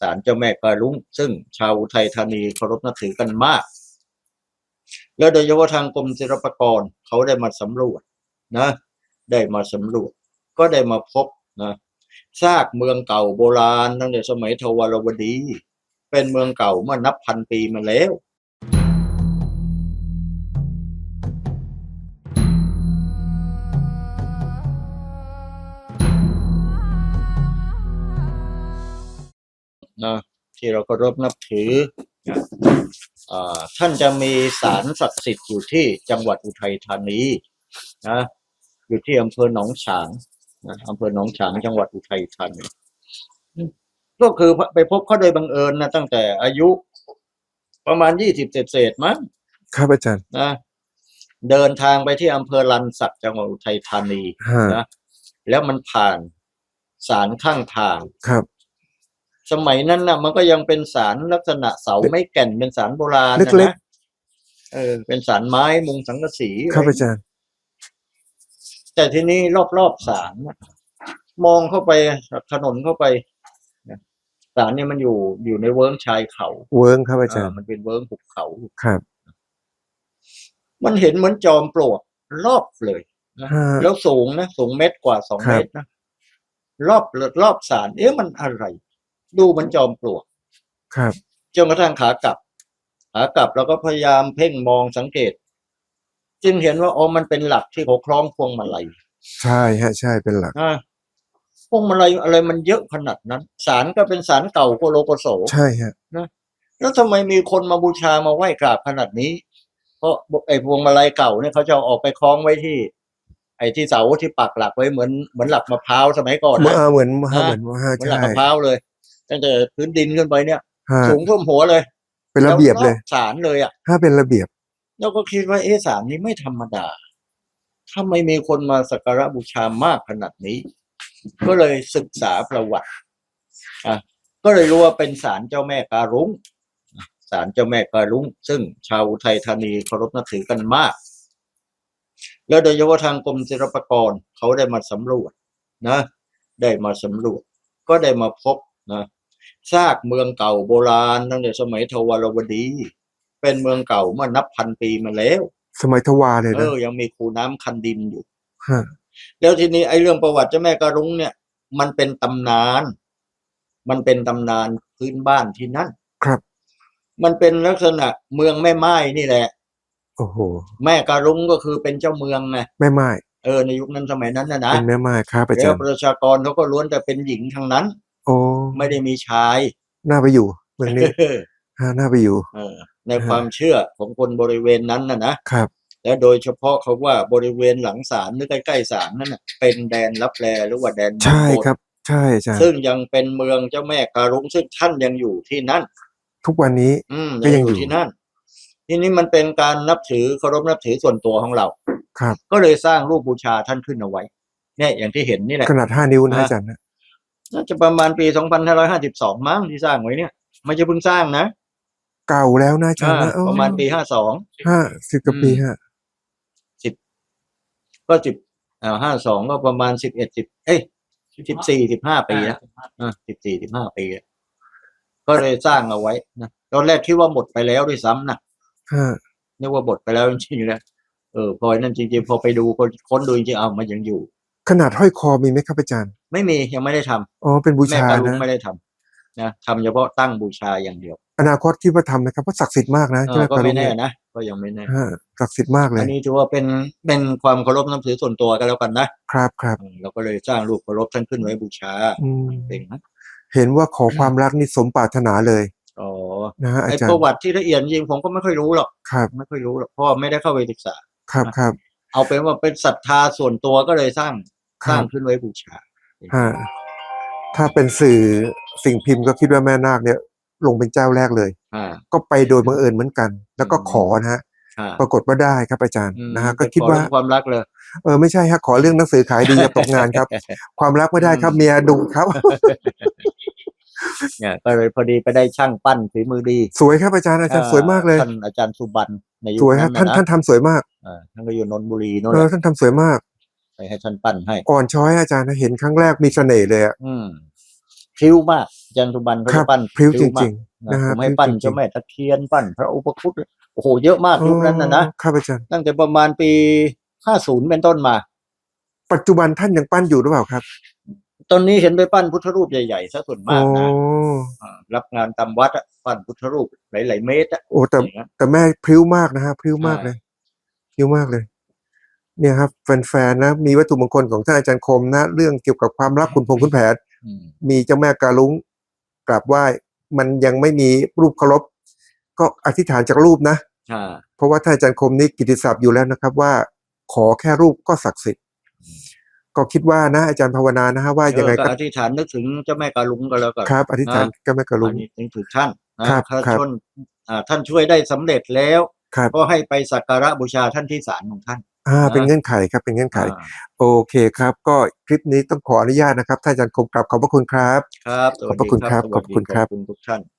ศาลเจ้าแม่กาลุงซึ่งชาวไทยธานีเคารพนับถือกันมาก แล้วโดยเฉพาะทางกรมศิลปากรเขาได้มาสำรวจนะ ได้มาสำรวจ ก็ได้มาพบนะซากเมืองเก่าโบราณตั้งแต่สมัยทวารวดี เป็นเมืองเก่าเมื่อนับพันปีมาแล้ว ที่เราเคารพนับถือนะอ่าท่านจะมีศาลศักดิ์สิทธิ์อยู่ที่จังหวัดอุทัยธานีนะอยู่ที่อำเภอหนองฉางนะอำเภอหนองฉางจังหวัดอุทัยธานีอืมก็คือไปพบเขาโดยบังเอิญนะตั้งแต่อายุ ประมาณยี่สิบเศษๆมั้งครับอาจารย์นะเดินทางไปที่อำเภอลันสักจังหวัดอุทัยธานีฮะนะแล้วมันผ่านศาลข้างทางครับ สมัยนั้นน่ะ มันก็ยังเป็นสารลักษณะเสาไม้แก่นเป็นสารโบราณนะเล็กนะเออ เป็นสารไม้มุงสังกะสีครับอาจารย์ แต่ทีนี้รอบๆสารน่ะมองเข้าไปถนนเข้าไปนะสารเนี่ยมันอยู่อยู่ในเวิ้งชายเขาเวิร์งครับอาจารย์อ่ามันเป็นเวิ้งภูเขาครับ มันเห็นเหมือนจอมปลวกรอบเลยนะฮะแล้วสูงนะสูงเมตรกว่าสองครัเมบตรนะรอบรอบสารเอ๊ะมันอะไร ดูมันจอมปลวกครับจนกระทั่งขากลับ ขากลับเราก็พยายามเพ่งมองสังเกต จึงเห็นว่าอ๋อมันเป็นหลักที่เขาคล้องพวงมาลัยใช่ฮะใช่เป็นหลักอ่าพวงมาลัยอะไรมันเยอะขนาดนั้นสารก็เป็นสารเก่าโกโลโกโสใช่ฮะแล้วทำไมมีคนมาบูชามาไหว้กราบขนาดนี้ เพราะไอ้พวงมาลัยเก่าเนี่ยเขาจะเอาออกไปคล้องไว้ที่ ไอ้ที่เสาที่ปักหลักไว้เหมือนเหมือนหลักมะพร้าวสมัยก่อนเหมือนนะอ่าเหมือนฮะอ่าเหมือนว่าฮะเหมือนหลัใช่กมะพร้าวเลย ตั้งแต่พื้นดินขึ้นไปเนี่ย ฮะสูงท่วมหัวเลยเป็นระเบียบเลยแวรอสารเลยอะถ้าเป็นระเบียบ เราก็คิดว่าเอ๊ะสารนี้ไม่ธรรมดาทำไมมีคนมาสักการะบูชามากขนาดนี้ ก็เลยศึกษาประวัติอะก็เลยรู้ว่าเป็นศาลเจ้าแม่การุ้งศาลเจ้าแม่การุ้งซึ่งชาวอุทัยธานีเคารพนับถือกันมาก แล้วโดยเฉพาะทางกรมศิลปากรเขาได้มาสำรวจนะ ได้มาสำรวจ ก็ได้มาพบนะ ซากเมืองเก่าโบราณตั้งแต่สมัยทวารวดี เป็นเมืองเก่าเมื่อนับพันปีมาแล้ว สมัยทวารเลยเอนะอยังมีคูน้ำคันดินอยู่ ฮะแล้วทีนี้ไอ้เรื่องประวัติเจ้าแม่การุ้งเนี่ย มันเป็นตำนาน มันเป็นตำนานพื้นบ้านที่นั่น ครับ มันเป็นลักษณะเมืองแม่ไม้นี่แหละ โอ้โห แม่การุ้งก็คือเป็นเจ้าเมืองไงแม่ไม้เออในยุคนั้นสมัยนั้นนะนะเป็นแม่ไม้ครับอาแล้จาวรย์ประชากรเขาก็ล้วนแต่เป็นหญิงทั้งนั้น โอ้ไม่ได้มีชายน่าไปอยู่เมืองนี้ฮะน่าไปอยู่เออในความเชื่อของคนบริเวณนั้นนะนะครับ และโดยเฉพาะเขาว่าบริเวณหลังศาลหรือใกล้ๆศาลนั่นน่ะเป็นแดนรับแลหรือว่าแดนมงใช่คลครับ ใช่อาจารย์ซึ่งยังเป็นเมืองเจ้าแม่การุงซึ่งท่านยังอยู่ที่นั่น ทุกวันนี้อืมก็ยังอยู่ที่นั่น ทีนี้มันเป็นการนับถือเคารพนับถือส่วนตัวของเราครับ ก็เลยสร้างรูปบูชาท่านขึ้นเอาไว้เนี่ยอย่างที่เห็นนี่แหละขนาดห้านิ้วนะอะอาจารย์นะ น่าจะประมาณปี2552มั้งที่สร้างไว้เนี่ย ไม่ใช่เพิ่งสร้างนะเก่าแล้วนะอาจารย์นะอ่าประมาณปี52ห้าสิบกว่าปีฮะก็สิบอ่า52ก็ประมาณ11 10เอ้ย14 15ปีแล้วอ่า14 15ปีแล้วก็เลยสร้างเอาไว้นะตอนแรกคิดว่าหมดไปแล้วด้วยซ้ำนะฮะนึกว่าหมดไปแล้วจริงๆนะเออพอนั่นจริงๆพอไปดูคนค้นดูจริงๆเอามันยังอยู่ ขนาดห้อยคอมีไหมครับอาจารย์ ไม่มียังไม่ได้ทำอ๋อเป็นบูแม่ชาการุงนะไม่ได้ทำนะทำเฉพาะตั้งบูชาอย่างเดียวอนาคตคิดว่าทำไหมครับเพราะศักดิ์สิทธิ์มากนะเอใช่ไหอมก็คารุไม่งแน่เนี่ยนะก็ยังไม่แน่ฮะศักดิ์สิทธิ์มากเลอัยนนี้ถือว่าเป็นเป็นความเคารพนับถือส่วนตัวกันแล้วกันนะครับครับอืมเราก็เลยสร้างรูปเคารพท่านขึ้นไว้บูชาอืมเป็นนะเห็นว่าขอความรักนี่สมปรารถนาเลยอ๋อนะฮะอาไอจารประย์วัติที่ละเอียดจริงผมก็ไม่ค่อยรู้หรอกครับไม่ค่อยรู้หรอกเพราะว่าไม่ได้เข้าไปศึกษา ครับครับเอาเป็นว่าเป็นศรัทธาส่วนตัวก็เลยสร้างค สร้ารังบขึ้นไว้บูชาฮะถ้าเป็นสื่อสิ่งพิมพ์ก็คิดว่าแม่นาคเนี่ยลงเป็นเจ้าแรกเลย อ่า ก็ไปโดยบังเอิญเหมือนกัน แล้วก็อืมขอนะฮะอ่าปรากฏว่าได้ครับอาจารย์อืมนะฮะไปก็คิดว่า ขอเรื่องความรักเลย เออไม่ใช่ฮะขอเรื่องหนังสือขายดีอย่าตกงานครับ ความรักไม่ได้ครับเมียดุครับ เนี่ยก็เลยพอดีไปได้ช่างปั้นฝีมือดีสวยครับอาจารย์อาจารย์สวยมากเลย ท่านอาจารย์สุบันในยุคสวยฮะนั้นท่านนะท่านทำสวยมาก อ่าท่านก็อยู่นนทบุรีโน่นเอแหอละท่านทำสวยมาก ไปให้ท่านปั้นให้ อ่อนช้อยอาจารย์นะเห็นครั้งแรกมีเสน่ห์เลยอะอืมพริ้วมากอาจารย์สุบันเขาครัจะบปั้นพริ้วจมากริงนะนะฮะผมให้พริ้วปั้นจริงๆเจ้าแม่ตะเคียนปั้นพระอุปคุตโอ้โหเยอะมากๆยุคนั้นนะนะอ๋อครับอาจารย์ตั้งแต่ประมาณปีห้าศูนย์เป็นต้นมา ปัจจุบันท่านยังปั้นอยู่หรือเปล่าครับ ตอนนี้เห็นไปปั้นพุทธรูปใหญ่ๆซะส่วนโอ้มากนะอ่ารับงานตามวัดอะปั้นพุทธรูปหลายๆเมตรอะโอ้แต่อย่างเงี้ยแต่แม่พริ้วมากนะฮะพริ้วมากใช่เลยพริ้วมากเลย เนี่ยครับแฟนๆนะมีวัตถุมงคลของท่านอาจารย์คมนะ เรื่องเกี่ยวกับความรักคุณพงคุณแผนอืมมีเจ้าแม่กาลุงกราบไหว้มันยังไม่มีรูปเคารพก็อธิษฐานจากรูปนะอ่าเพราะว่าท่านอาจารย์คมนี่กิตติศัพท์อยู่แล้วนะครับ ว่าขอแค่รูปก็ศักดิ์สิทธิ์ก็คิดว่านะอาจารย์ภาวนานะฮะว่ายังไงเออก็ก็อธิษฐานนึกถึงเจ้าแม่กาลุงก็แล้วกันครับ อธิษฐานก็แม่กาลุอังนนี้ถึงถูกท่านนะครับถ้าครับชนอ่าท่านช่วยได้สำเร็จแล้วครับก็ให้ไปสักการะบูชาท่านที่ศาลของท่าน อ่านะเป็นเงื่อนไขครับ เป็นเงื่อนไขอ่าโอเคครับ ก็คลิปนี้ต้องขออนุญาตนะครับท่านอาจารย์คมกราบขอบพระคุณครับ ครับสวัสขอบพระคุณดีครับสวัสดีขอบคุณครับ ขอบคุณทุกท่าน